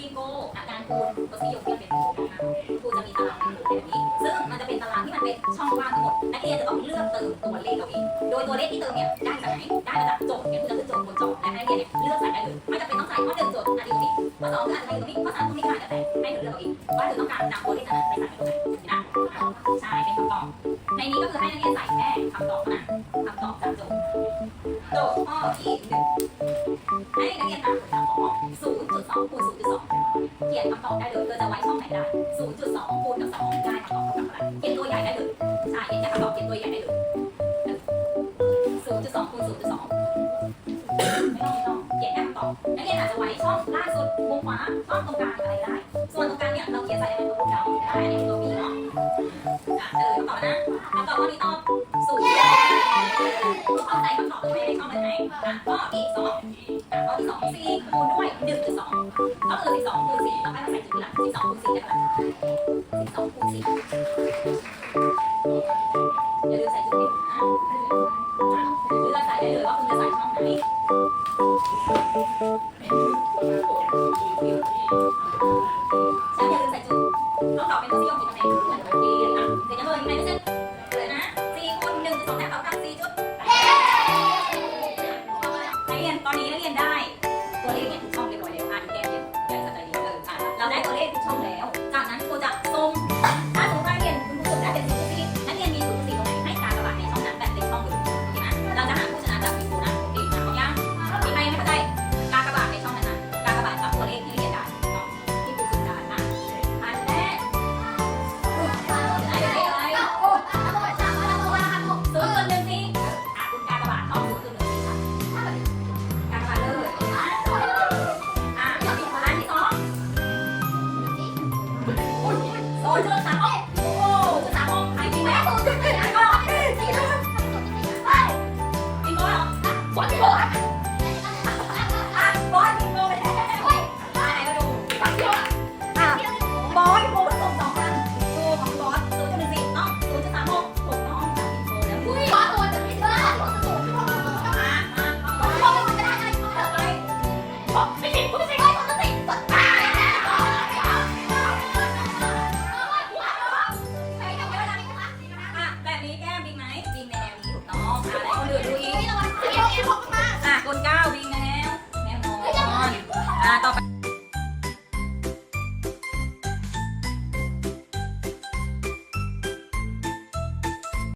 ปีโกอาการคูณทศนิยมที่มันเป็นโครงการครูจะมีตารางให้ดูแบบนี้ ซึ่งมันจะเป็นตารางที่มันเป็นช่องว่างทั้งหมดนักเรียนจะต้องเลือกเติมตัวเลขเอาเอง โดยตัวเลขที่เติมเนี่ยได้จากไหน ได้มาจากโจทย์เนี่ยครูจะขึ้นโจทย์บนจอและให้นักเรียนเนี่ยเลือกใส่ได้เลยไม่จำเป็นต้องใส่ข้อหนึ่งโจทย์อาจจะอยู่ตรงนี้ข้อสองก็อาจจะอยู่ตรงนี้ข้อสามตรงนี้ก็อาจจะแต่ให้หนูเลือกเอาเองว่าหนูต้องการนำตัวเลขนั้นไปใส่ตรงไหนนะใช่เป็นคำตอบในนี้ก็คือให้นักเรียนใส่แค่คำตอบเท่านั้นคำตอบจากโจทย์ โจทย์ข้อที่หนึ่งให้นักเรียนตามคำตอบของ0.2คูณ0.2เขียนคำตอบได้เลยเธอจะไว้ช่องไหนได้0.2คูณกับ2ได้คำตอบเท่ากับอะไรเขียนตัวใหญ่ได้เลยใช่เขียนแค่คำตอบเขียนตัวใหญ่ได้เลย0.2คูณ0.2ไม่ต้องไม่ต้องเขียนแค่คำตอบนักเรียนอาจจะไว้ช่องล่างสุดมุมขวาช่องตรงกลางอะไรได้ ส่วนตรงกลางเนี่ยเราเขียนใส่ในตัวเราได้อันตัว B เนาะอะเจอคำตอบนะคำตอบข้อนี้ตอบศูนย์ ไม่ได้ช่องเลยไหมอะข้อที่สองอะข้อที่สองสี่คูณด้วยหนึ่งจุดสองก็คือสิบสองคูณสี่ต้องให้เราใส่จุดหลังสิบสองคูณสี่ได้เท่าไหร่สิบสองคูณสี่อย่าลืมใส่จุดนี้นะอะเลือกใส่ได้เลยว่าคุณจะใส่ช่องไหน ตอนนี้นักเรียนได้ ตัวเลขอย่างถูกต้องเรียบร้อยแล้ว